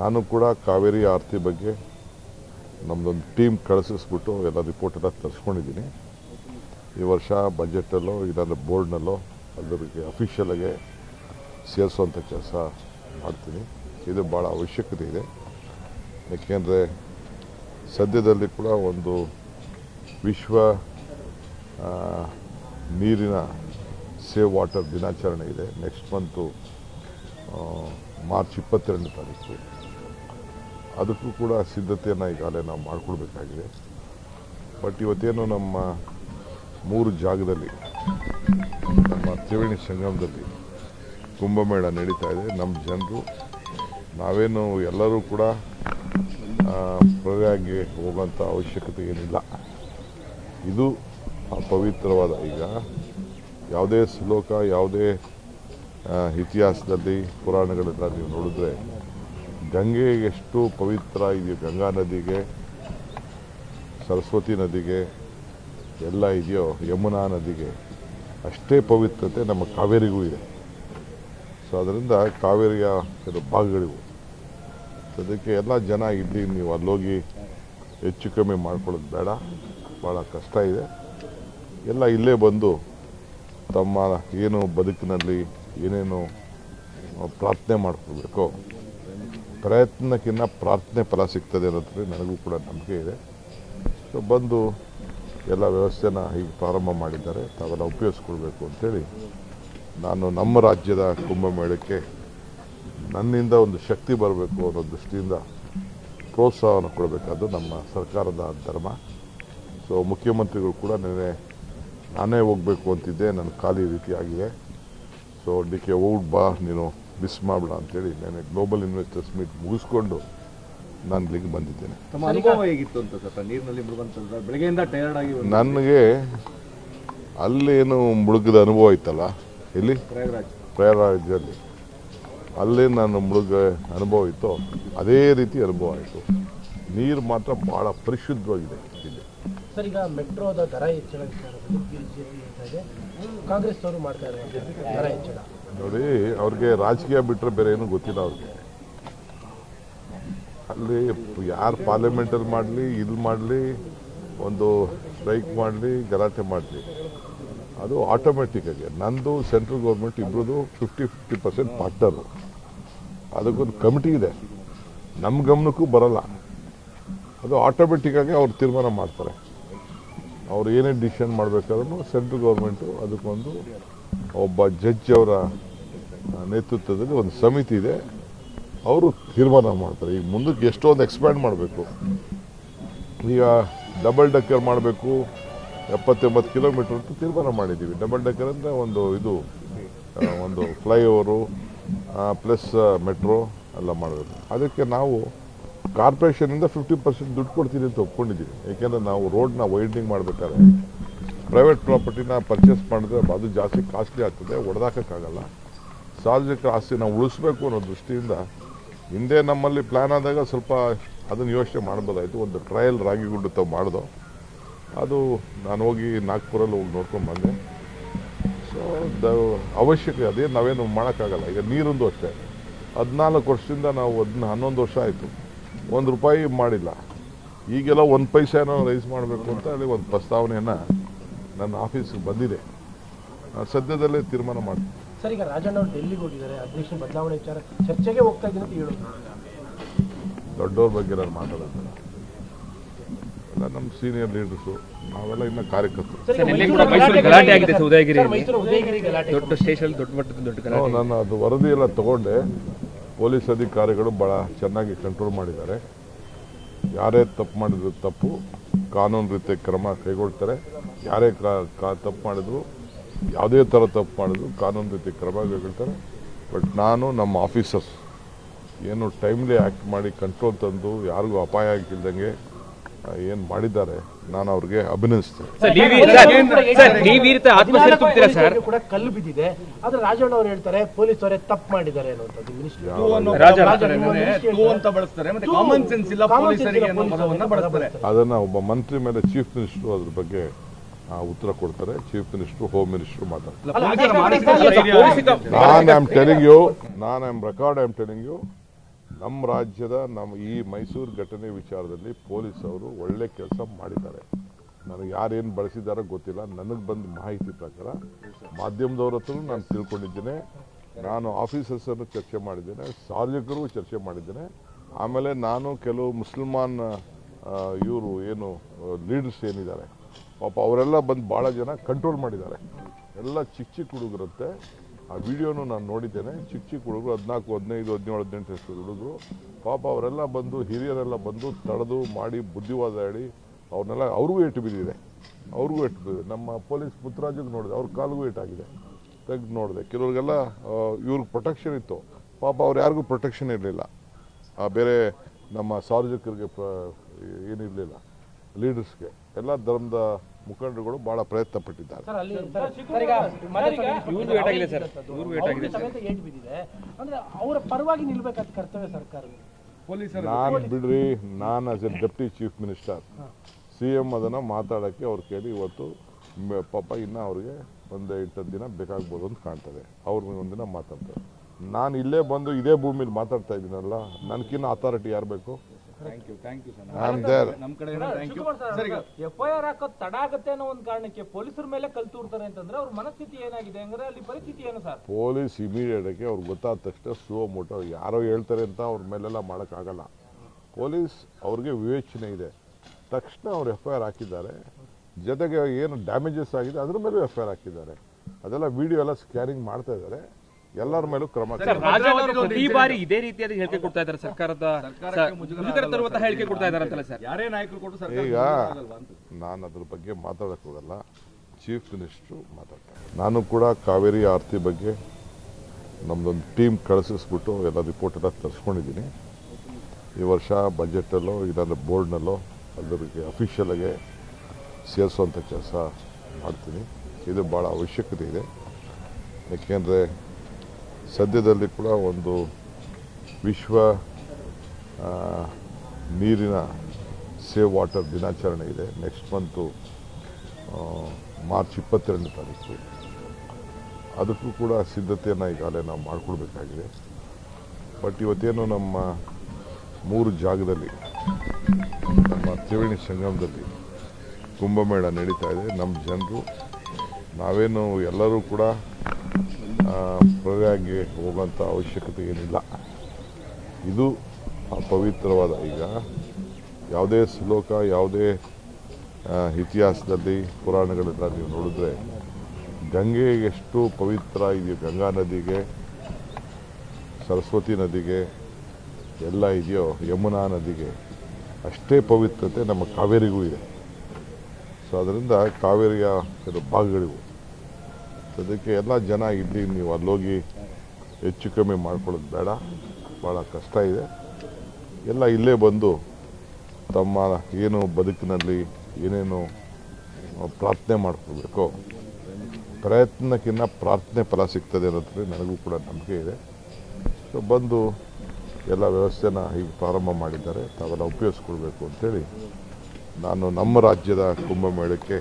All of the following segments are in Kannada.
ನಾನು ಕೂಡ ಕಾವೇರಿ ಆರತಿ ಬಗ್ಗೆ ನಮ್ಮದೊಂದು ಟೀಮ್ ಕಳಿಸಿಸ್ಬಿಟ್ಟು ಎಲ್ಲ ರಿಪೋರ್ಟ್ ಎಲ್ಲ ತರಿಸ್ಕೊಂಡಿದ್ದೀನಿ. ಈ ವರ್ಷ ಬಜೆಟಲ್ಲೋ ಇಲ್ಲಾಂದರೆ ಬೋರ್ಡ್ನಲ್ಲೋ ಅದರಿಗೆ ಅಫಿಷಿಯಲಾಗೆ ಸೇರಿಸುವಂಥ ಕೆಲಸ ಮಾಡ್ತೀನಿ. ಇದು ಭಾಳ ಅವಶ್ಯಕತೆ ಇದೆ. ಯಾಕೆಂದರೆ ಸದ್ಯದಲ್ಲಿ ಕೂಡ ಒಂದು ವಿಶ್ವ ನೀರಿನ ಸೇವ್ ವಾಟರ್ ದಿನಾಚರಣೆ ಇದೆ. ನೆಕ್ಸ್ಟ್ ಮಂತು ಮಾರ್ಚ್ ಇಪ್ಪತ್ತೆರಡನೇ ತಾರೀಕು. ಅದಕ್ಕೂ ಕೂಡ ಸಿದ್ಧತೆಯನ್ನು ಈಗಾಗಲೇ ನಾವು ಮಾಡಿಕೊಳ್ಬೇಕಾಗಿದೆ ಬಟ್ ಇವತ್ತೇನು ನಮ್ಮ ಮೂರು ಜಾಗದಲ್ಲಿ, ನಮ್ಮ ತ್ರಿವೇಣಿ ಸಂಗಮದಲ್ಲಿ ಕುಂಭಮೇಳ ನಡೀತಾ ಇದೆ. ನಮ್ಮ ಜನರು, ನಾವೇನು ಎಲ್ಲರೂ ಕೂಡ ಪ್ರಯಾಗಿ ಹೋಗುವಂಥ ಅವಶ್ಯಕತೆ ಏನಿಲ್ಲ. ಇದು ಪವಿತ್ರವಾದ ಈಗ. ಯಾವುದೇ ಶ್ಲೋಕ, ಯಾವುದೇ ಇತಿಹಾಸದಲ್ಲಿ ಪುರಾಣಗಳೆಲ್ಲ ನೀವು ನೋಡಿದ್ರೆ ಗಂಗೆ ಎಷ್ಟು ಪವಿತ್ರ ಇದೆಯೋ, ಗಂಗಾ ನದಿಗೆ, ಸರಸ್ವತಿ ನದಿಗೆ, ಎಲ್ಲ ಇದೆಯೋ, ಯಮುನಾ ನದಿಗೆ, ಅಷ್ಟೇ ಪವಿತ್ರತೆ ನಮ್ಮ ಕಾವೇರಿಗೂ ಇದೆ. ಸೊ ಅದರಿಂದ ಕಾವೇರಿಯ ಕೆಲವು ಭಾಗಗಳಿವು. ಅದಕ್ಕೆ ಎಲ್ಲ ಜನ ಇಲ್ಲಿ ನೀವು ಅಲ್ಲೋಗಿ ಹೆಚ್ಚು ಕಮ್ಮಿ ಮಾಡ್ಕೊಳ್ಳೋದು ಬೇಡ ಭಾಳ ಕಷ್ಟ ಇದೆ. ಎಲ್ಲ ಇಲ್ಲೇ ಬಂದು ತಮ್ಮ ಏನು ಬದುಕಿನಲ್ಲಿ ಏನೇನು ಪ್ರಾರ್ಥನೆ ಮಾಡ್ಕೊಳ್ಬೇಕೋ ಪ್ರಯತ್ನಕ್ಕಿಂತ ಪ್ರಾರ್ಥನೆ ಫಲ ಸಿಗ್ತದೆ ಅನ್ನೋದ್ರಲ್ಲಿ ನನಗೂ ಕೂಡ ನಂಬಿಕೆ ಇದೆ. ಸೊ ಬಂದು ಎಲ್ಲ ವ್ಯವಸ್ಥೆನ ಹೀಗೆ ಪ್ರಾರಂಭ ಮಾಡಿದ್ದಾರೆ. ತಾವೆಲ್ಲ ಉಪಯೋಗಿಸ್ಕೊಳ್ಬೇಕು ಅಂತೇಳಿ ನಾನು ನಮ್ಮ ರಾಜ್ಯದ ಕುಂಭಮೇಳಕ್ಕೆ ನನ್ನಿಂದ ಒಂದು ಶಕ್ತಿ ಬರಬೇಕು ಅನ್ನೋ ದೃಷ್ಟಿಯಿಂದ ಪ್ರೋತ್ಸಾಹವನ್ನು ಕೊಡಬೇಕಾದ್ದು ನಮ್ಮ ಸರ್ಕಾರದ ಧರ್ಮ. ಸೊ ಮುಖ್ಯಮಂತ್ರಿಗಳು ಕೂಡ ನೆನೆ ನಾನೇ ಹೋಗಬೇಕು ಅಂತಿದ್ದೆ. ನನ್ನ ಖಾಲಿ ರೀತಿ ಆಗಿದೆ ಸೊ ಡಿ ಕೆ ಹೋಗ್ಬಾ ನೀನು ಮಿಸ್ ಮಾಡಬೇಡ ಅಂತೇಳಿ ನಾನು ಗ್ಲೋಬಲ್ ಇನ್ವೆಸ್ಟರ್ಸ್ ಮೀಟ್ ಮುಗಿಸ್ಕೊಂಡು ನಾನು ಇಲ್ಲಿಗೆ ಬಂದಿದ್ದೇನೆ. ತಮ್ಮ ಅನುಭವ ಹೇಗಿತ್ತು ಅಂತ ಸರ್? ನೀರಿನಲ್ಲಿ ಮುಳುಗುವಂಥದ್ದು ಬೆಳಗ್ಗೆಯಿಂದ ಟಯರ್ಡ್ ಆಗಿ ನನಗೆ ಅಲ್ಲೇನು ಮುಳುಗದ ಅನುಭವ ಇತ್ತಲ್ಲ? ಇಲ್ಲಿ ಪ್ರಯಾಗರಾಜ್. ಪ್ರಯಾಗರಾಜಲ್ಲಿ. ಅಲ್ಲೇ ನಾನು ಮುಳುಗ ಅನುಭವ ಇತ್ತು. ಅದೇ ರೀತಿ ಅನುಭವ ಆಯಿತು. ನೀರು ಮಾತ್ರ ಭಾಳ ಪರಿಶುದ್ಧವಾಗಿದೆ ಇಲ್ಲಿ. ಸರ್ ಈಗ ಮೆಟ್ರೋದ ದರ ಹೆಚ್ಚಳ ಕಾಂಗ್ರೆಸ್ ಅವರು ಮಾಡ್ತಾ ಇದ್ದಾರೆ ದರ ಹೆಚ್ಚಳ. ನೋಡಿ, ಅವ್ರಿಗೆ ರಾಜಕೀಯ ಬಿಟ್ಟರೆ ಬೇರೆ ಏನೂ ಗೊತ್ತಿಲ್ಲ ಅವ್ರಿಗೆ. ಅಲ್ಲಿ ಯಾರು ಪಾರ್ಲಿಮೆಂಟಲ್ಲಿ ಮಾಡಲಿ ಇಲ್ಲಿ ಮಾಡಲಿ, ಒಂದು ಸ್ಟ್ರೈಕ್ ಮಾಡಲಿ, ಗಲಾಟೆ ಮಾಡಲಿ, ಅದು ಆಟೋಮೆಟಿಕ್ ಆಗಿ. ನಂದು ಸೆಂಟ್ರಲ್ ಗೌರ್ಮೆಂಟ್ ಇಬ್ಬರದು ಫಿಫ್ಟಿ ಫಿಫ್ಟಿ ಪರ್ಸೆಂಟ್ ಪಾರ್ಟ್ನರು ಅದಕ್ಕೊಂದು ಕಮಿಟಿ ಇದೆ. ನಮ್ಮ ಗಮನಕ್ಕೂ ಬರಲ್ಲ. ಅದು ಆಟೋಮೆಟಿಕ್ ಆಗಿ ಅವ್ರು ತೀರ್ಮಾನ ಮಾಡ್ತಾರೆ. ಅವ್ರು ಏನೇ ಡಿಸಿಷನ್ ಮಾಡಬೇಕಾದ್ರೂ ಸೆಂಟ್ರಲ್ ಗೌರ್ಮೆಂಟು ಅದಕ್ಕೊಂದು ಒಬ್ಬ ಜಡ್ಜ್ ಅವರ ನೇತೃತ್ವದಲ್ಲಿ ಒಂದು ಸಮಿತಿ ಇದೆ. ಅವರು ತೀರ್ಮಾನ ಮಾಡ್ತಾರೆ. ಈಗ ಮುಂದಕ್ಕೆ ಎಷ್ಟೊಂದು ಎಕ್ಸ್ಪ್ಯಾಂಡ್ ಮಾಡಬೇಕು. ಈಗ ಡಬಲ್ ಡಕ್ಕರ್ ಮಾಡಬೇಕು. ಎಪ್ಪತ್ತೆಂಬತ್ತು ಕಿಲೋಮೀಟರ್ ಅಂತ ತೀರ್ಮಾನ ಮಾಡಿದ್ದೀವಿ. ಡಬಲ್ ಡಕ್ಕರ್ ಅಂದರೆ ಒಂದು ಇದು ಒಂದು ಫ್ಲೈಓವರು ಪ್ಲಸ್ ಮೆಟ್ರೋ ಎಲ್ಲ ಮಾಡಬೇಕು. ಅದಕ್ಕೆ ನಾವು ಕಾರ್ಪೊರೇಷನಿಂದ ಫಿಫ್ಟಿ ಪರ್ಸೆಂಟ್ ದುಡ್ಡು ಕೊಡ್ತೀನಿ ಅಂತ ಒಪ್ಕೊಂಡಿದ್ದೀವಿ. ಏಕೆಂದರೆ ನಾವು ರೋಡ್ನ ವೈಡ್ನಿಂಗ್ ಮಾಡಬೇಕಾದ್ರೆ ಪ್ರೈವೇಟ್ ಪ್ರಾಪರ್ಟಿನ ಪರ್ಚೇಸ್ ಮಾಡಿದ್ರೆ ಅದು ಜಾಸ್ತಿ ಕಾಸ್ಟ್ಲಿ ಆಗ್ತದೆ, ಒಡೆದಾಕಕ್ಕಾಗಲ್ಲ. ಸಾರ್ವಜನಿಕರ ಆಸ್ತಿ ನಾವು ಉಳಿಸ್ಬೇಕು ಅನ್ನೋ ದೃಷ್ಟಿಯಿಂದ ಹಿಂದೆ ನಮ್ಮಲ್ಲಿ ಪ್ಲ್ಯಾನ್ ಆದಾಗ ಸ್ವಲ್ಪ ಅದನ್ನು ಯೋಚನೆ ಮಾಡ್ಬೋದಾಯಿತು. ಒಂದು ಟ್ರಯಲ್ ರಾಗಿ ಗುಡ್ಡ ತಾವು ಮಾಡ್ದೋ. ಅದು ನಾನು ಹೋಗಿ ನಾಗ್ಪುರಲ್ಲಿ ಹೋಗಿ ನೋಡ್ಕೊಂಡು ಬಂದೆ. ಸೊ ದ ಅವಶ್ಯಕ ಅದೇ, ನಾವೇನು ಮಾಡೋಕ್ಕಾಗಲ್ಲ. ಈಗ ನೀರೊಂದು ಅಷ್ಟೇ. ಹದಿನಾಲ್ಕು ವರ್ಷದಿಂದ ನಾವು ಅದನ್ನ ಹನ್ನೊಂದು ವರ್ಷ ಆಯಿತು. ಒಂದು ರೂಪಾಯಿ ಮಾಡಿಲ್ಲ. ಈಗೆಲ್ಲ ಒಂದು ಪೈಸೆನೋ ರೈಸ್ ಮಾಡಬೇಕು ಅಂತ ಹೇಳಿ ಒಂದು ಪ್ರಸ್ತಾವನೆಯನ್ನು ನನ್ನ ಆಫೀಸ್ಗೆ ಬಂದಿದೆ. ನಾನು ಸದ್ಯದಲ್ಲೇ ತೀರ್ಮಾನ ಮಾಡ್ತೀನಿ. ಸರ್ ಈಗ ರಾಜಣ್ಣ ಅವರು ಡೆಲ್ಲಿಗೆ ಹೋಗಿದ್ದಾರೆ ಅಧ್ಯಕ್ಷ ಬದಲಾವಣೆ ವಿಚಾರ ಚರ್ಚೆಗೆ ಹೋಗ್ತಾ ಇದ್ದೀನಿ ಅಂತ ಹೇಳೋದು. ದೊಡ್ಡವ್ರ ಬಗ್ಗೆ ನಾನು ಮಾತಾಡೋದು. ಎಲ್ಲ ನಮ್ಮ ಸೀನಿಯರ್ ಲೀಡರ್ಸು ನಾವೆಲ್ಲ ಇನ್ನು ಕಾರ್ಯಕರ್ತರು. ಸರ್, ಈಗ ಕೂಡ ಮೈಸೂರು ಗಲಾಟೆ ಆಗಿದೆ ಸರ್, ಮೈಸೂರು ಉದಯಗಿರಿ ಗಲಾಟೆ ದೊಡ್ಡ ಸ್ಟೇಷನ್ ದೊಡ್ಡ ಮಟ್ಟದ ದೊಡ್ಡ ನಾನು ಅದು ವರದಿ ಎಲ್ಲ ತಗೊಂಡೆ. ಪೊಲೀಸ್ ಅಧಿಕಾರಿಗಳು ಭಾಳ ಚೆನ್ನಾಗಿ ಕಂಟ್ರೋಲ್ ಮಾಡಿದ್ದಾರೆ. ಯಾರೇ ತಪ್ಪು ಮಾಡಿದ್ರು ತಪ್ಪು. ಕಾನೂನು ರೀತಿಯ ಕ್ರಮ ಕೈಗೊಳ್ತಾರೆ. ಯಾರೇ ತಪ್ಪು ಮಾಡಿದ್ರು, ಯಾವುದೇ ಥರ ತಪ್ಪು ಮಾಡಿದ್ರು ಕಾನೂನು ರೀತಿ ಕ್ರಮ ಕೈಗೊಳ್ತಾರೆ. ಬಟ್ ನಾನು ನಮ್ಮ ಆಫೀಸರ್ಸ್, ಏನು ಟೈಮ್ಲಿ ಆ್ಯಕ್ಟ್ ಮಾಡಿ ಕಂಟ್ರೋಲ್ ತಂದು ಯಾರಿಗೂ ಅಪಾಯ ಆಗಿಲ್ದಂಗೆ ಏನು ಮಾಡಿದ್ದಾರೆ ನಾನು ಅವ್ರಿಗೆ ಅಭಿನಂದಿಸ್ತೇನೆ. ಸರ್ ನೀವು ಸರ್, ಸರ್ ನೀವು ಈ ರೀತಿ ಆತ್ಮಹತ್ಯೆ ಸರ್? ಕೂಡ ಕಲ್ಲು ಬಿದ್ದಿದೆ. ಆದ್ರೆ ರಾಜಣ್ಣ ಅವ್ರು ಹೇಳ್ತಾರೆ ಪೊಲೀಸ್ ಅವರೇ ತಪ್ಪು ಮಾಡಿದ್ದಾರೆ ಅದನ್ನ ಒಬ್ಬ ಮಂತ್ರಿ ಮೇಲೆ ಚೀಫ್ ಮಿನಿಸ್ಟ್ರು ಅದ್ರ ಬಗ್ಗೆ ಆ, ಉತ್ತರ ಕೊಡ್ತಾರೆ. ಚೀಫ್ ಮಿನಿಸ್ಟರ್ ಹೋಮ್ ಮಿನಿಸ್ಟರ್ ಮಾತಾಡ್ತಾರೆ. ನಾನು ಐ ಆಮ್ ಟೆಲಿಂಗ್ ಯು ನಾನು I am record I am telling you ನಮ್ಮ ರಾಜ್ಯದ ನಮ್ಮ ಈ ಮೈಸೂರು ಘಟನೆ ವಿಚಾರದಲ್ಲಿ ಪೊಲೀಸ್ ಅವರು ಒಳ್ಳೆ ಕೆಲಸ ಮಾಡಿದ್ದಾರೆ. ನನಗೆ ಯಾರೇನು ಬಳಸಿದ್ದಾರೋ ಗೊತ್ತಿಲ್ಲ. ನನಗೆ ಬಂದ ಮಾಹಿತಿ ಪ್ರಕಾರ ಮಾಧ್ಯಮದವ್ರ ಹತ್ರ ನಾನು ತಿಳ್ಕೊಂಡಿದ್ದೇನೆ. ನಾನು ಆಫೀಸರ್ಸನ್ನು ಚರ್ಚೆ ಮಾಡಿದ್ದೇನೆ. ಸಾರ್ವಜನಿಕರು ಚರ್ಚೆ ಮಾಡಿದ್ದೇನೆ. ಆಮೇಲೆ ನಾನು ಕೆಲವು ಮುಸಲ್ಮಾನ್ ಇವರು ಏನು ಲೀಡರ್ಸ್ ಏನಿದ್ದಾರೆ, ಪಾಪ ಅವರೆಲ್ಲ ಬಂದು ಭಾಳ ಜನ ಕಂಟ್ರೋಲ್ ಮಾಡಿದ್ದಾರೆ. ಎಲ್ಲ ಚಿಕ್ಕ ಚಿಕ್ಕ ಹುಡುಗರಂತೆ. ಆ ವಿಡಿಯೋನು ನಾನು ನೋಡಿದ್ದೇನೆ. ಚಿಕ್ಕ ಚಿಕ್ಕ ಹುಡುಗರು ಹದಿನಾಲ್ಕು ಹದಿನೈದು ಹದಿನೇಳು ಹದಿನೆಂಟು ವರ್ಷದ ಹುಡುಗರು. ಪಾಪ ಅವರೆಲ್ಲ ಬಂದು ಹಿರಿಯರೆಲ್ಲ ಬಂದು ತಡೆದು ಮಾಡಿ ಬುದ್ಧಿವಾದ ಹೇಳಿ ಅವ್ರನ್ನೆಲ್ಲ ಅವ್ರಿಗೂ ಏಟು ಬಿದ್ದಿದೆ ಅವ್ರಿಗೂ ಏಟು ಬಿದ್ದಿದೆ ನಮ್ಮ ಪೊಲೀಸ್ ಪುತ್ರಾಜಿಗೆ ನೋಡಿದೆ. ಅವ್ರ ಕಾಲಿಗೂ ಏಟಾಗಿದೆ. ತೆಗೆದು ನೋಡಿದೆ. ಕೆಲವ್ರಿಗೆಲ್ಲ ಆ, ಇವ್ರಿಗೆ ಪ್ರೊಟೆಕ್ಷನ್ ಇತ್ತು. ಪಾಪ ಅವ್ರು ಯಾರಿಗೂ ಪ್ರೊಟೆಕ್ಷನ್ ಇರಲಿಲ್ಲ. ಬೇರೆ ನಮ್ಮ ಸಾರ್ವಜನಿಕರಿಗೆ ಪ್ರ ಏನಿರಲಿಲ್ಲ. ಲೀಡರ್ಸ್ಗೆ ಎಲ್ಲ ಧರ್ಮದ ಮುಖಂಡರುಗಳು ಬಹಳ ಪ್ರಯತ್ನ ಪಟ್ಟಿದ್ದಾರೆ. ಅವರ ಪರವಾಗಿ ನಿಲ್ಬೇಕಾದ ಕರ್ತವ್ಯ ಸರ್ಕಾರ ನಾನು ಬಿಡ್ರಿ ನಾನು as a deputy chief minister C M ಅದನ್ನು ಮಾತಾಡೋಕ್ಕೆ ಅವ್ರು ಕೇಳಿ ಇವತ್ತು ಪಾಪ ಇನ್ನು ಅವ್ರಿಗೆ ಒಂದು ಎಂಟತ್ತು ದಿನ ಬೇಕಾಗ್ಬೋದು ಅಂತ ಕಾಣ್ತದೆ. ಅವ್ರು ಒಂದಿನ ಮಾತಾಡ್ತಾರೆ. ನಾನು ಇಲ್ಲೇ ಬಂದು ಇದೇ ಭೂಮಿಲಿ ಮಾತಾಡ್ತಾ ಇದ್ದೀನಲ್ಲ ನನಗಿನ್ನ ಅಥಾರಿಟಿ ಯಾರು ಬೇಕು? Thank you thank you sir I there ನಮ್ಮ ಕಡೆ ಥ್ಯಾಂಕ್ ಯು ಸರ್ ಈಗ ಎಫ್ ಐ ಆರ್ ಹಾಕೋದು ತಡ ಆಗುತ್ತೆ ಅನ್ನೋ ಒಂದು ಕಾರಣಕ್ಕೆ ಪೊಲೀಸರ ಮೇಲೆ ಕಲ್ ತೂರ್ತಾರೆ ಅಂತಂದ್ರೆ ಅವ್ರ ಮನಸ್ಥಿತಿ ಏನಾಗಿದೆ ಅಂದ್ರೆ ಅಲ್ಲಿ ಪರಿಸ್ಥಿತಿ ಏನು ಸರ್? ಪೊಲೀಸ್ ಇಮಿಡಿಯೇಟಾಗಿ ಅವ್ರಿಗೆ ಗೊತ್ತಾದ ತಕ್ಷಣ ಸ್ಲೋ ಮೋಟೋ ಯಾರೋ ಹೇಳ್ತಾರೆ ಅಂತ ಅವ್ರ ಮೇಲೆಲ್ಲ ಮಾಡೋಕ್ಕಾಗಲ್ಲ. ಪೊಲೀಸ್ ಅವ್ರಿಗೆ ವಿವೇಚನೆ ಇದೆ. ತಕ್ಷಣ ಅವ್ರು ಎಫ್ ಐ ಆರ್ ಹಾಕಿದ್ದಾರೆ. ಜೊತೆಗೆ ಏನು ಡ್ಯಾಮೇಜಸ್ ಆಗಿದೆ ಅದ್ರ ಮೇಲೂ ಎಫ್ ಐ ಆರ್ ಹಾಕಿದ್ದಾರೆ. ಅದೆಲ್ಲ ವಿಡಿಯೋ ಎಲ್ಲ ಸ್ಕ್ಯಾನಿಂಗ್ ಮಾಡ್ತಾ ಇದ್ದಾರೆ. ಎಲ್ಲರ ಮೇಲೂ ಕ್ರಮ ಪ್ರತಿ ಬಾರಿ ಇದೇ ರೀತಿಯಾದ ಹೇಳಿಕೆ ಕೊಡ್ತಾ ಇದ್ದಾರೆ ಸರ್ಕಾರದ ಮುಜುಗರ ತರುವಂತಹ ಹೇಳಿಕೆ ಕೊಡ್ತಾ ಇದ್ದಾರೆ ಅಂತಲ್ಲ ಸರ್? ಯಾರೇ ನಾಯಕರು ಕೊಟ್ಟು ಸರ್ಕಾರ ಈಗ ಅಂತ. ನಾನು ಅದ್ರ ಬಗ್ಗೆ ಮಾತಾಡಕ್ ಹೋಗಲ್ಲ. ಚೀಫ್ ಮಿನಿಸ್ಟ್ರು ಮಾತಾಡ್ತಾರೆ. ನಾನು ಕೂಡ ಕಾವೇರಿ ಆರತಿ ಬಗ್ಗೆ ನಮ್ಮದೊಂದು ಟೀಮ್ ಕಳಿಸಿಸ್ಬಿಟ್ಟು ಎಲ್ಲ ರಿಪೋರ್ಟ್ ಎಲ್ಲ ತರಿಸ್ಕೊಂಡಿದ್ದೀನಿ. ಈ ವರ್ಷ ಬಜೆಟಲ್ಲೋ ಇಲ್ಲಾಂದ್ರೆ ಬೋರ್ಡ್ನಲ್ಲೋ ಅದರಿಗೆ ಅಫಿಷಿಯಲಾಗೆ ಸೇರಿಸುವಂಥ ಕೆಲಸ ಮಾಡ್ತೀನಿ. ಇದು ಭಾಳ ಅವಶ್ಯಕತೆ ಇದೆ. ಯಾಕೆಂದರೆ ಸದ್ಯದಲ್ಲಿ ಕೂಡ ಒಂದು ವಿಶ್ವ ನೀರಿನ ಸೇವ್ ವಾಟರ್ ದಿನಾಚರಣೆ ಇದೆ. ನೆಕ್ಸ್ಟ್ ಮಂತು ಮಾರ್ಚ್ ಇಪ್ಪತ್ತೆರಡನೇ ತಾರೀಕು. ಅದಕ್ಕೂ ಕೂಡ ಸಿದ್ಧತೆಯನ್ನು ಈಗಾಗಲೇ ನಾವು ಮಾಡಿಕೊಳ್ಬೇಕಾಗಿದೆ ಬಟ್ ಇವತ್ತೇನು ನಮ್ಮ ಮೂರು ಜಾಗದಲ್ಲಿ, ನಮ್ಮ ತ್ರಿವೇಣಿ ಸಂಗಮದಲ್ಲಿ ಕುಂಭಮೇಳ ನಡೀತಾ ಇದೆ. ನಮ್ಮ ಜನರು, ನಾವೇನು ಎಲ್ಲರೂ ಕೂಡ ಆ, ಹೋಗುವಂಥ ಅವಶ್ಯಕತೆ ಏನಿಲ್ಲ ಇದು ಪವಿತ್ರವಾದ ಈಗ. ಯಾವುದೇ ಶ್ಲೋಕ ಯಾವುದೇ ಇತಿಹಾಸದಲ್ಲಿ ಪುರಾಣಗಳೆಲ್ಲ ನೀವು ನೋಡಿದ್ರೆ ಗಂಗೆ ಎಷ್ಟು ಪವಿತ್ರ ಇದೆಯೋ ಗಂಗಾ ನದಿಗೆ ಸರಸ್ವತಿ ನದಿಗೆ ಎಲ್ಲ ಇದೆಯೋ ಯಮುನಾ ನದಿಗೆ ಅಷ್ಟೇ ಪವಿತ್ರತೆ ನಮ್ಮ ಕಾವೇರಿಗೂ ಇದೆ. ಸೊ ಅದರಿಂದ ಕಾವೇರಿಯ ಕೆಲವು ಭಾಗಗಳಿವು. ಅದಕ್ಕೆ ಎಲ್ಲ ಜನ ಇಲ್ಲಿ ನೀವು ಅಲ್ಲೋಗಿ ಹೆಚ್ಚು ಕಮ್ಮಿ ಮಾಡ್ಕೊಳ್ಳೋದು ಬೇಡ. ಭಾಳ ಕಷ್ಟ ಇದೆ. ಎಲ್ಲ ಇಲ್ಲೇ ಬಂದು ತಮ್ಮ ಏನು ಬದುಕಿನಲ್ಲಿ ಏನೇನು ಪ್ರಾರ್ಥನೆ ಮಾಡ್ಕೊಳ್ಬೇಕೋ ಪ್ರಯತ್ನಕ್ಕಿಂತ ಪ್ರಾರ್ಥನೆ ಫಲ ಸಿಗ್ತದೆ ಅನ್ನೋದ್ರಲ್ಲಿ ನನಗೂ ಕೂಡ ನಂಬಿಕೆ ಇದೆ. ಸೊ ಬಂದು ಎಲ್ಲ ವ್ಯವಸ್ಥೆನ ಈಗ ಪ್ರಾರಂಭ ಮಾಡಿದ್ದಾರೆ. ತಾವೆಲ್ಲ ಉಪಯೋಗಿಸ್ಕೊಳ್ಬೇಕು ಅಂತೇಳಿ ನಾನು ನಮ್ಮ ರಾಜ್ಯದ ಕುಂಭಮೇಳಕ್ಕೆ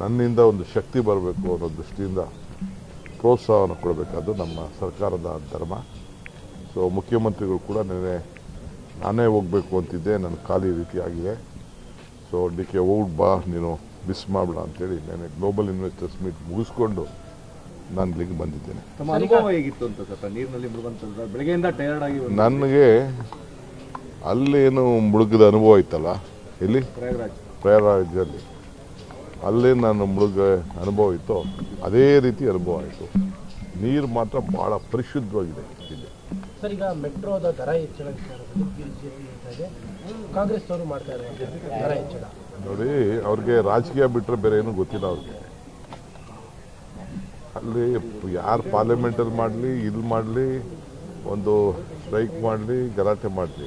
ನನ್ನಿಂದ ಒಂದು ಶಕ್ತಿ ಬರಬೇಕು ಅನ್ನೋ ದೃಷ್ಟಿಯಿಂದ ಪ್ರೋತ್ಸಾಹವನ್ನು ಕೊಡಬೇಕಾದ್ದು ನಮ್ಮ ಸರ್ಕಾರದ ಧರ್ಮ. ಸೊ ಮುಖ್ಯಮಂತ್ರಿಗಳು ಕೂಡ ನೆನೆ ನಾನೇ ಹೋಗಬೇಕು ಅಂತಿದ್ದೆ ನನ್ನ ಖಾಲಿ ರೀತಿ ಆಗಿದೆ ಸೊ ಡಿ ಕೆ ಹೋಗ್ಬಿಟ್ಟು ಬಾ ನೀನು ಮಿಸ್ ಮಾಡಬೇಡ ಅಂತೇಳಿ ನೆನೆ ಗ್ಲೋಬಲ್ ಇನ್ವೆಸ್ಟರ್ಸ್ ಮೀಟ್ ಮುಗಿಸ್ಕೊಂಡು ನಾನು ಇಲ್ಲಿಗೆ ಬಂದಿದ್ದೇನೆ. ತಮ್ಮ ಅನುಭವ ಹೇಗಿತ್ತು ಅಂತ ಸರ್ ನೀರಿನಲ್ಲಿ ಮುಳುಗುವಂಥದ್ದು ಬೆಳಗ್ಗೆಯಿಂದ ಟಯರ್ಡ್ ಆಗಿ ನನಗೆ ಅಲ್ಲೇನು ಮುಳುಗದ ಅನುಭವ ಇತ್ತಲ್ಲ? ಇಲ್ಲಿ ಪ್ರಯಾಗರಾಜ್. ಪ್ರಯಾಗರಾಜಲ್ಲಿ. ಅಲ್ಲೇ ನಾನು ಮುಳುಗ ಅನುಭವ ಇತ್ತು ಅದೇ ರೀತಿ ಅನುಭವ ಆಯಿತು. ನೀರು ಮಾತ್ರ ಭಾಳ ಪರಿಶುದ್ಧವಾಗಿದೆ ಇಲ್ಲಿ. ಸರ್ ಈಗ ಮೆಟ್ರೋದ ದರ ಹೆಚ್ಚಳ ಕಾಂಗ್ರೆಸ್ ಅವರು ಮಾಡ್ತಾ ದರ ನೋಡಿ ಅವ್ರಿಗೆ ರಾಜಕೀಯ ಬಿಟ್ಟರೆ ಬೇರೆ ಏನೂ ಗೊತ್ತಿಲ್ಲ ಅವ್ರಿಗೆ. ಅಲ್ಲಿ ಯಾರು ಪಾರ್ಲಿಮೆಂಟಲ್ಲಿ ಮಾಡಲಿ ಇಲ್ಲಿ ಮಾಡಲಿ ಒಂದು ಸ್ಟ್ರೈಕ್ ಮಾಡಲಿ ಗಲಾಟೆ ಮಾಡಲಿ.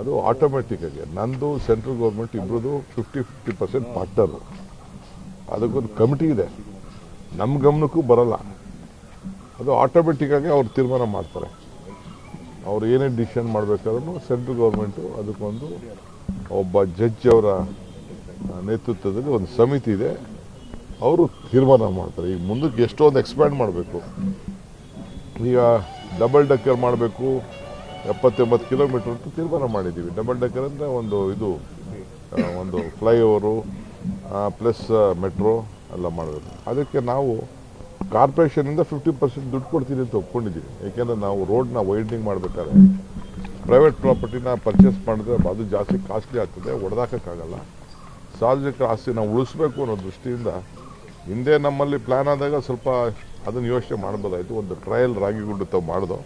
ಅದು ಆಟೋಮೆಟಿಕ್ ಆಗಿ. ನಂದು ಸೆಂಟ್ರಲ್ ಗೌರ್ಮೆಂಟ್ ಇಬ್ಬರದು ಫಿಫ್ಟಿ ಫಿಫ್ಟಿ ಪರ್ಸೆಂಟ್ ಪಾರ್ಟ್ನರು ಅದಕ್ಕೊಂದು ಕಮಿಟಿ ಇದೆ. ನಮ್ಮ ಗಮನಕ್ಕೂ ಬರಲ್ಲ. ಅದು ಆಟೋಮೆಟಿಕ್ ಆಗಿ ಅವ್ರು ತೀರ್ಮಾನ ಮಾಡ್ತಾರೆ. ಅವ್ರು ಏನೇ ಡಿಸಿಷನ್ ಮಾಡಬೇಕಾದ್ರೂ ಸೆಂಟ್ರಲ್ ಗೌರ್ಮೆಂಟು ಅದಕ್ಕೊಂದು ಒಬ್ಬ ಜಡ್ಜ್ ಅವರ ನೇತೃತ್ವದಲ್ಲಿ ಒಂದು ಸಮಿತಿ ಇದೆ. ಅವರು ತೀರ್ಮಾನ ಮಾಡ್ತಾರೆ. ಈಗ ಮುಂದಕ್ಕೆ ಎಷ್ಟೊಂದು ಎಕ್ಸ್ಪ್ಯಾಂಡ್ ಮಾಡಬೇಕು. ಈಗ ಡಬಲ್ ಡಕ್ಕರ್ ಮಾಡಬೇಕು. ಎಪ್ಪತ್ತೆಂಬತ್ತು ಕಿಲೋಮೀಟರ್ ಅಂತ ತೀರ್ಮಾನ ಮಾಡಿದ್ದೀವಿ. ಡಬಲ್ ಡೆಕರ್ ಅಂದರೆ ಒಂದು ಇದು ಒಂದು ಫ್ಲೈಓವರು ಪ್ಲಸ್ ಮೆಟ್ರೋ ಎಲ್ಲ ಮಾಡಬೇಕು ಅದಕ್ಕೆ ನಾವು ಕಾರ್ಪೊರೇಷನಿಂದ ಫಿಫ್ಟಿ ಪರ್ಸೆಂಟ್ ದುಡ್ಡು ಕೊಡ್ತೀನಿ ಅಂತ ಒಪ್ಕೊಂಡಿದ್ದೀವಿ. ಏಕೆಂದರೆ ನಾವು ರೋಡ್ನ ವೈಡ್ನಿಂಗ್ ಮಾಡಬೇಕಾದ್ರೆ ಪ್ರೈವೇಟ್ ಪ್ರಾಪರ್ಟಿನ ಪರ್ಚೇಸ್ ಮಾಡಿದ್ರೆ ಅದು ಜಾಸ್ತಿ ಕಾಸ್ಟ್ಲಿ ಆಗ್ತದೆ ಹೊಡೆದಾಕೋಕ್ಕಾಗಲ್ಲ ಸಾರ್ವಜನಿಕ ಆಸ್ತಿ ನಾವು ಉಳಿಸ್ಬೇಕು ಅನ್ನೋ ದೃಷ್ಟಿಯಿಂದ ಹಿಂದೆ ನಮ್ಮಲ್ಲಿ ಪ್ಲ್ಯಾನ್ ಆದಾಗ ಸ್ವಲ್ಪ ಅದನ್ನು ಯೋಚನೆ ಮಾಡ್ಬೋದಾಯಿತು. ಒಂದು ಟ್ರಯಲ್ ರಾಗಿಗುಡ್ಡು ತಾವು ಮಾಡ್ದೋ.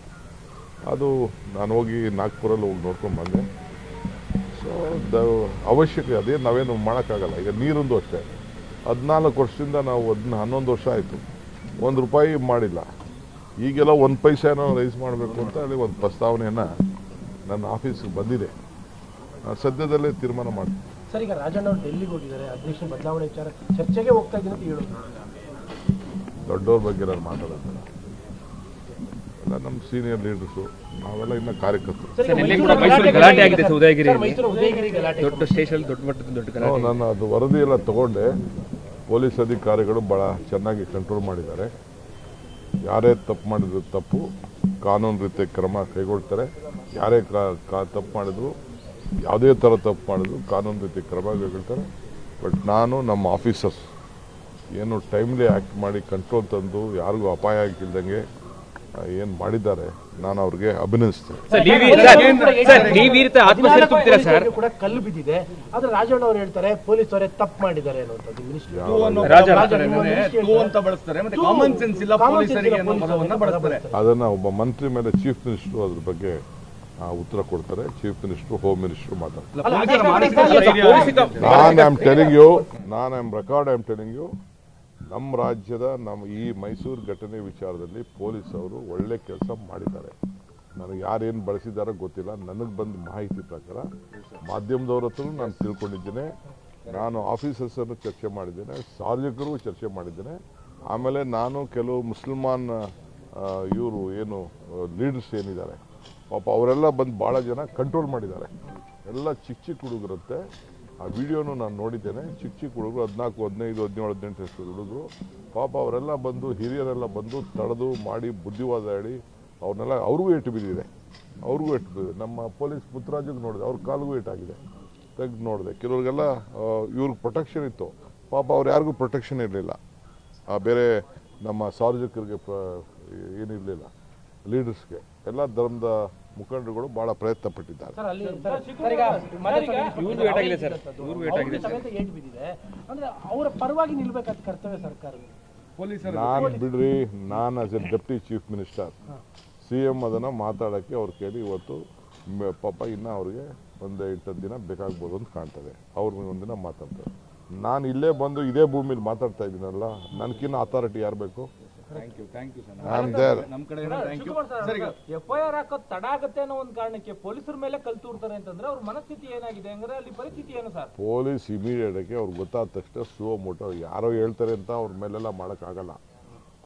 ಅದು ನಾನು ಹೋಗಿ ನಾಗ್ಪುರಲ್ಲಿ ಹೋಗಿ ನೋಡ್ಕೊಂಡು ಬಂದೆ. ಸೊ ದ ಅವಶ್ಯಕ ಅದೇ ನಾವೇನು ಮಾಡೋಕ್ಕಾಗಲ್ಲ. ಈಗ ನೀರೊಂದು ಅಷ್ಟೇ. ಹದಿನಾಲ್ಕು ವರ್ಷದಿಂದ ನಾವು ಅದನ್ನ ಹನ್ನೊಂದು ವರ್ಷ ಆಯಿತು. ಒಂದು ರೂಪಾಯಿ ಮಾಡಿಲ್ಲ. ಈಗೆಲ್ಲ ಒಂದು ಪೈಸೆನೋ ರೈಸ್ ಮಾಡಬೇಕು ಅಂತ ಹೇಳಿ ಒಂದು ಪ್ರಸ್ತಾವನೆಯನ್ನು ನನ್ನ ಆಫೀಸ್ಗೆ ಬಂದಿದೆ. ನಾನು ಸದ್ಯದಲ್ಲೇ ತೀರ್ಮಾನ ಮಾಡ್ತೀನಿ. ಸರ್ ಈಗ ರಾಜಣ್ಣ ಅವರು ಡೆಲ್ಲಿಗೆ ಹೋಗಿದ್ದಾರೆ. ಅಧ್ಯಕ್ಷ ಬದಲಾವಣೆ ವಿಚಾರ ಚರ್ಚೆಗೆ ಹೋಗ್ತಾ ಇದ್ದೀನಿ ಅಂತ ಹೇಳೋದು. ದೊಡ್ಡವ್ರ ಬಗ್ಗೆ ನಾನು ಮಾತಾಡೋದಿಲ್ಲ. ಎಲ್ಲ ನಮ್ಮ ಸೀನಿಯರ್ ಲೀಡರ್ಸು ನಾವೆಲ್ಲ ಇನ್ನ ಕಾರ್ಯಕರ್ತರು. ಸರ್, ಈಗ ಕೂಡ ಮೈಸೂರು ಗಲಾಟೆ ಆಗಿದೆ ಸರ್, ಮೈಸೂರು ಉದಯಗಿರಿ ಗಲಾಟೆ ದೊಡ್ಡ ಸ್ಟೇಷನ್ ದೊಡ್ಡ ಮಟ್ಟದ ದೊಡ್ಡ ನಾನು ಅದು ವರದಿ ಎಲ್ಲ ತಗೊಂಡೆ. ಪೊಲೀಸ್ ಅಧಿಕಾರಿಗಳು ಭಾಳ ಚೆನ್ನಾಗಿ ಕಂಟ್ರೋಲ್ ಮಾಡಿದ್ದಾರೆ. ಯಾರೇ ತಪ್ಪು ಮಾಡಿದ್ರು ತಪ್ಪು ಕಾನೂನು ರೀತಿಯ ಕ್ರಮ ಕೈಗೊಳ್ತಾರೆ. ಯಾರೇ ಕಾ- ಕಾ- ತಪ್ಪು ಮಾಡಿದ್ರು ಯಾವುದೇ ಥರ ತಪ್ಪು ಮಾಡಿದ್ರು ಕಾನೂನು ರೀತಿ ಕ್ರಮ ಕೈಗೊಳ್ತಾರೆ. ಬಟ್ ನಾನು ನಮ್ಮ ಆಫೀಸರ್ಸ್ ಏನು ಟೈಮ್ಲಿ ಆ್ಯಕ್ಟ್ ಮಾಡಿ ಕಂಟ್ರೋಲ್ ತಂದು ಯಾರಿಗೂ ಅಪಾಯ ಆಗಿಲ್ದಂಗೆ ಏನು ಮಾಡಿದ್ದಾರೆ ನಾನು ಅವ್ರಿಗೆ ಅಭಿನಂದಿಸ್ತೇನೆ. ಸರ್ ನೀವು ಸರ್, ಸರ್ ನೀವು ಈ ರೀತಿ ಆತ್ಮಹತ್ಯೆ ಸರ್ ಕೂಡ ಕಲ್ಲು ಬಿದ್ದಿದೆ. ಆದ್ರೆ ರಾಜಣ್ಣ ಅವರು ಹೇಳ್ತಾರೆ ಪೊಲೀಸ್ ಅವರೇ ತಪ್ಪು ಮಾಡಿದ್ದಾರೆ ಅದನ್ನ ಒಬ್ಬ ಮಂತ್ರಿ ಮೇಲೆ ಚೀಫ್ ಮಿನಿಸ್ಟರ್ ಅದ್ರ ಬಗ್ಗೆ ಆ, ಉತ್ತರ ಕೊಡ್ತಾರೆ. ಚೀಫ್ ಮಿನಿಸ್ಟರ್ ಹೋಮ್ ಮಿನಿಸ್ಟರ್ ಮಾತಾಡ್ತಾರೆ. ನಾನ್ ನಾನು ಆಮ್ ಟೆಲಿಂಗ್ ಯು ನಾನು am record am telling you ನಮ್ಮ ರಾಜ್ಯದ ನಮ್ಮ ಈ ಮೈಸೂರು ಘಟನೆ ವಿಚಾರದಲ್ಲಿ ಪೊಲೀಸ್ ಅವರು ಒಳ್ಳೆ ಕೆಲಸ ಮಾಡಿದ್ದಾರೆ. ನನಗೆ ಯಾರೇನು ಬಳಸಿದ್ದಾರೋ ಗೊತ್ತಿಲ್ಲ. ನನಗೆ ಬಂದ ಮಾಹಿತಿ ಪ್ರಕಾರ ಮಾಧ್ಯಮದವ್ರ ಹತ್ರ ನಾನು ತಿಳ್ಕೊಂಡಿದ್ದೇನೆ. ನಾನು ಆಫೀಸರ್ಸನ್ನು ಚರ್ಚೆ ಮಾಡಿದ್ದೇನೆ. ಸಾರ್ವಜನಿಕರು ಚರ್ಚೆ ಮಾಡಿದ್ದೇನೆ. ಆಮೇಲೆ ನಾನು ಕೆಲವು ಮುಸಲ್ಮಾನ್ ಇವರು ಏನು ಲೀಡರ್ಸ್ ಏನಿದ್ದಾರೆ, ಪಾಪ ಅವರೆಲ್ಲ ಬಂದು ಭಾಳ ಜನ ಕಂಟ್ರೋಲ್ ಮಾಡಿದ್ದಾರೆ. ಎಲ್ಲ ಚಿಕ್ಕ ಚಿಕ್ಕ ಹುಡುಗರಂತೆ. ಆ ವಿಡಿಯೋನು ನಾನು ನೋಡಿದ್ದೇನೆ. ಚಿಕ್ಕ ಚಿಕ್ಕ ಹುಡುಗರು ಹದಿನಾಲ್ಕು ಹದಿನೈದು ಹದಿನೇಳು ಹದಿನೆಂಟು ವರ್ಷದ ಹುಡುಗರು. ಪಾಪ ಅವರೆಲ್ಲ ಬಂದು ಹಿರಿಯರೆಲ್ಲ ಬಂದು ತಡೆದು ಮಾಡಿ ಬುದ್ಧಿವಾದ ಹೇಳಿ ಅವ್ರನ್ನೆಲ್ಲ ಅವ್ರಿಗೂ ಏಟು ಬಿದ್ದಿದೆ ಅವ್ರಿಗೂ ಏಟು ಬಿದ್ದಿದೆ ನಮ್ಮ ಪೊಲೀಸ್ ಪುತ್ರರಾಜಿಗೆ ನೋಡಿದೆ. ಅವ್ರ ಕಾಲಿಗೂ ಏಟಾಗಿದೆ. ತೆಗೆದು ನೋಡಿದೆ. ಕೆಲವ್ರಿಗೆಲ್ಲ ಆ, ಇವ್ರಿಗೆ ಪ್ರೊಟೆಕ್ಷನ್ ಇತ್ತು. ಪಾಪ ಅವ್ರು ಯಾರಿಗೂ ಪ್ರೊಟೆಕ್ಷನ್ ಇರಲಿಲ್ಲ. ಬೇರೆ ನಮ್ಮ ಸಾರ್ವಜನಿಕರಿಗೆ ಪ್ರ ಏನಿರಲಿಲ್ಲ. ಲೀಡರ್ಸ್ಗೆ ಎಲ್ಲ ಧರ್ಮದ ಮುಖಂಡರುಗಳು ಬಹಳ ಪ್ರಯತ್ನ ಪಟ್ಟಿದ್ದಾರೆ. ಅವರ ಪರವಾಗಿ ನಿಲ್ಬೇಕಾದ ಕರ್ತವ್ಯ ಸರ್ಕಾರ ನಾನು ಬಿಡ್ರಿ ನಾನು as a deputy chief minister C M ಅದನ್ನು ಮಾತಾಡೋಕ್ಕೆ ಅವ್ರು ಕೇಳಿ ಇವತ್ತು ಪಾಪ ಇನ್ನು ಅವ್ರಿಗೆ ಒಂದು ಎಂಟು ದಿನ ಬೇಕಾಗ್ಬೋದು ಅಂತ ಕಾಣ್ತದೆ. ಅವ್ರು ಒಂದಿನ ಮಾತಾಡ್ತಾರೆ. ನಾನು ಇಲ್ಲೇ ಬಂದು ಇದೇ ಭೂಮಿಲಿ ಮಾತಾಡ್ತಾ ಇದ್ದೀನಲ್ಲ ನನಗಿನ್ನ ಅಥಾರಿಟಿ ಯಾರು ಬೇಕು? Thank you thank you sir I am there ನಮ್ಮ ಕಡೆ ಥ್ಯಾಂಕ್ ಯು ಸರ್ ಈಗ ಸರ್ ಎಫ್ ಐ ಆರ್ ಹಾಕೋದು ತಡ ಆಗುತ್ತೆ ಅನ್ನೋ ಒಂದು ಕಾರಣಕ್ಕೆ ಪೊಲೀಸರ ಮೇಲೆ ಕಲ್ ತೂರ್ತಾರೆ ಅಂತಂದ್ರೆ ಅವ್ರ ಮನಸ್ಥಿತಿ ಏನಾಗಿದೆ ಅಂದ್ರೆ ಅಲ್ಲಿ ಪರಿಸ್ಥಿತಿ ಏನು ಸರ್? ಪೊಲೀಸ್ ಇಮಿಡಿಯೇಟಾಗಿ ಅವ್ರಿಗೆ ಗೊತ್ತಾದ ತಕ್ಷಣ ಸುವ ಮೋಟೋ ಯಾರೋ ಹೇಳ್ತಾರೆ ಅಂತ ಅವ್ರ ಮೇಲೆಲ್ಲ ಮಾಡೋಕ್ಕಾಗಲ್ಲ.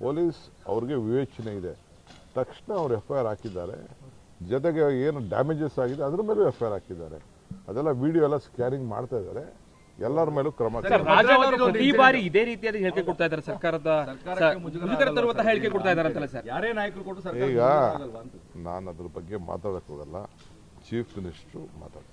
ಪೊಲೀಸ್ ಅವ್ರಿಗೆ ವಿವೇಚನೆ ಇದೆ. ತಕ್ಷಣ ಅವ್ರು ಎಫ್ ಐ ಆರ್ ಹಾಕಿದ್ದಾರೆ. ಜೊತೆಗೆ ಏನು ಡ್ಯಾಮೇಜಸ್ ಆಗಿದೆ ಅದ್ರ ಮೇಲೂ ಎಫ್ ಐ ಆರ್ ಹಾಕಿದ್ದಾರೆ. ಅದೆಲ್ಲ ವಿಡಿಯೋ ಎಲ್ಲ ಸ್ಕ್ಯಾನಿಂಗ್ ಮಾಡ್ತಾ ಇದ್ದಾರೆ. ಎಲ್ಲರ ಮೇಲೂ ಕ್ರಮ ಈ ಪ್ರತಿ ಬಾರಿ ಇದೇ ರೀತಿಯಾಗಿ ಹೇಳಿಕೆ ಕೊಡ್ತಾ ಇದ್ದಾರೆ ಸರ್ಕಾರದ ಸರ್, ಮುಜುಗರ ತರುವಂತಹ ಹೇಳಿಕೆ ಕೊಡ್ತಾ ಇದ್ದಾರೆ ಸರ್. ಯಾರೇ ನಾಯಕರು ಕೊಟ್ಟು ಸರ್ಕಾರ ಈಗ ಅಂತ. ನಾನು ಅದ್ರ ಬಗ್ಗೆ ಮಾತಾಡಕ್ಕೆ ಹೋಗಲ್ಲ ಚೀಫ್ ಮಿನಿಸ್ಟ್ರು ಮಾತಾಡ್ತಾರೆ.